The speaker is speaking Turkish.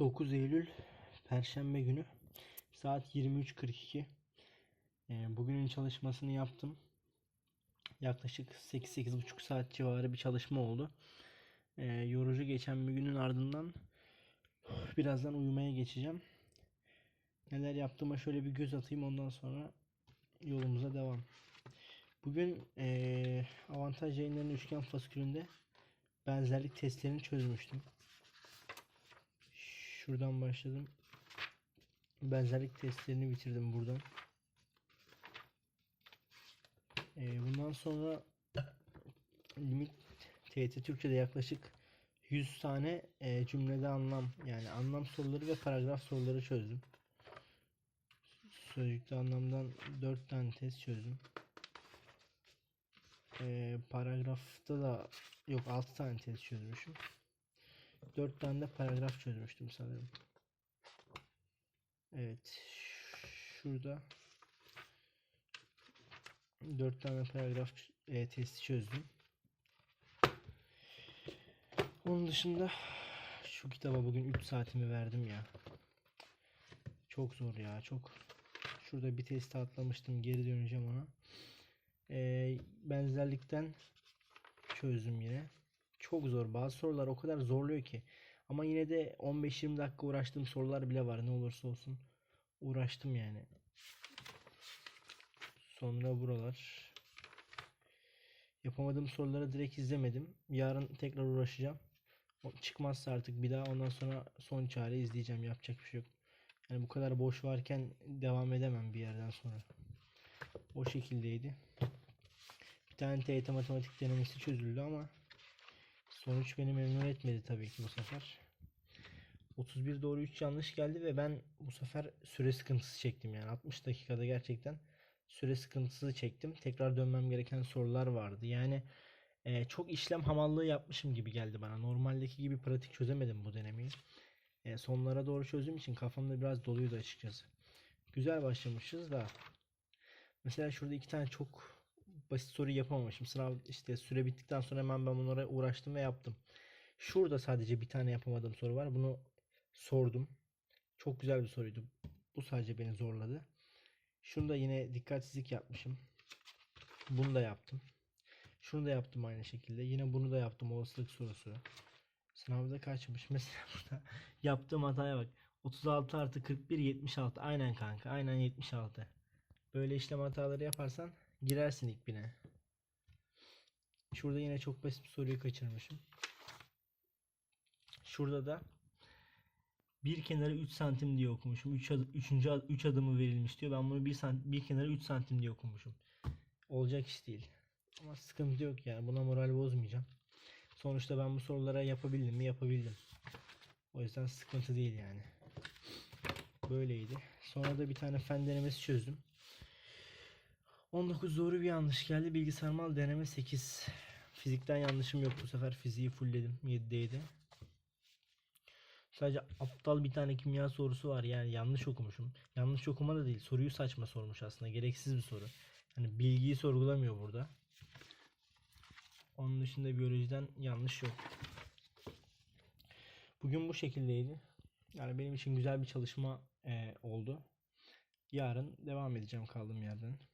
9 Eylül Perşembe günü saat 23.42 Ee, bugünün çalışmasını yaptım. Yaklaşık 8-8,5 saat civarı bir çalışma oldu. Ee, yorucu geçen bir günün ardından birazdan uyumaya geçeceğim. Neler yaptığıma şöyle bir göz atayım ondan sonra yolumuza devam. Bugün ee, avantaj yayınlarının üçgen faskülünde benzerlik testlerini çözmüştüm. Şuradan başladım. Benzerlik testlerini bitirdim buradan. Ee, bundan sonra limit TYT Türkçe'de yaklaşık 100 tane e, cümlede anlam yani anlam soruları ve paragraf soruları çözdüm. Sözcükte anlamdan 4 tane test çözdüm. Ee, paragrafta da yok 6 tane test çözmüşüm. 4 tane de paragraf çözmüştüm sanırım. Evet. Şurada 4 tane paragraf e, testi çözdüm. Onun dışında şu kitaba bugün 3 saatimi verdim ya. Çok zor ya, çok. Şurada bir testi atlamıştım, geri döneceğim ona. Ee, benzerlikten çözdüm yine. Çok zor. Bazı sorular o kadar zorluyor ki. Ama yine de 15-20 dakika uğraştığım sorular bile var. Ne olursa olsun uğraştım yani. Sonra buralar. Yapamadığım soruları direkt izlemedim. Yarın tekrar uğraşacağım. Çıkmazsa artık bir daha ondan sonra son çare izleyeceğim. Yapacak bir şey yok. Yani bu kadar boş varken devam edemem bir yerden sonra. O şekildeydi. Bir tane TYT matematik denemesi çözüldü ama sonuç beni memnun etmedi tabii ki bu sefer. 31 doğru 3 yanlış geldi ve ben bu sefer süre sıkıntısı çektim yani 60 dakikada gerçekten süre sıkıntısı çektim. Tekrar dönmem gereken sorular vardı. Yani e, çok işlem hamallığı yapmışım gibi geldi bana. Normaldeki gibi pratik çözemedim bu denemeyi. E, sonlara doğru çözdüğüm için kafamda biraz doluydu açıkçası. Güzel başlamışız da mesela şurada iki tane çok basit soru yapamamışım. Sınav işte süre bittikten sonra hemen ben bunlara uğraştım ve yaptım. Şurada sadece bir tane yapamadığım soru var. Bunu sordum. Çok güzel bir soruydu. Bu sadece beni zorladı. Şunu da yine dikkatsizlik yapmışım. Bunu da yaptım. Şunu da yaptım aynı şekilde. Yine bunu da yaptım olasılık sorusu. Sınavda kaçmış? Mesela burada yaptığım hataya bak. 36 artı 41 76. Aynen kanka. Aynen 76. Böyle işlem hataları yaparsan girersin ilk bine. Şurada yine çok basit bir soruyu kaçırmışım. Şurada da bir kenara 3 santim diye okumuşum. 3 adım, 3. 3 adımı verilmiş diyor. Ben bunu bir, sant, bir kenara 3 santim diye okumuşum. Olacak iş değil. Ama sıkıntı yok yani. Buna moral bozmayacağım. Sonuçta ben bu sorulara yapabildim mi? Yapabildim. O yüzden sıkıntı değil yani. Böyleydi. Sonra da bir tane fen denemesi çözdüm. 19 doğru bir yanlış geldi. Bilgisayar mal deneme 8. Fizikten yanlışım yok bu sefer. Fiziği fullledim. 7'deydi. Sadece aptal bir tane kimya sorusu var. Yani yanlış okumuşum. Yanlış okuma da değil. Soruyu saçma sormuş aslında. Gereksiz bir soru. Hani bilgiyi sorgulamıyor burada. Onun dışında biyolojiden yanlış yok. Bugün bu şekildeydi. Yani benim için güzel bir çalışma e, oldu. Yarın devam edeceğim kaldığım yerden.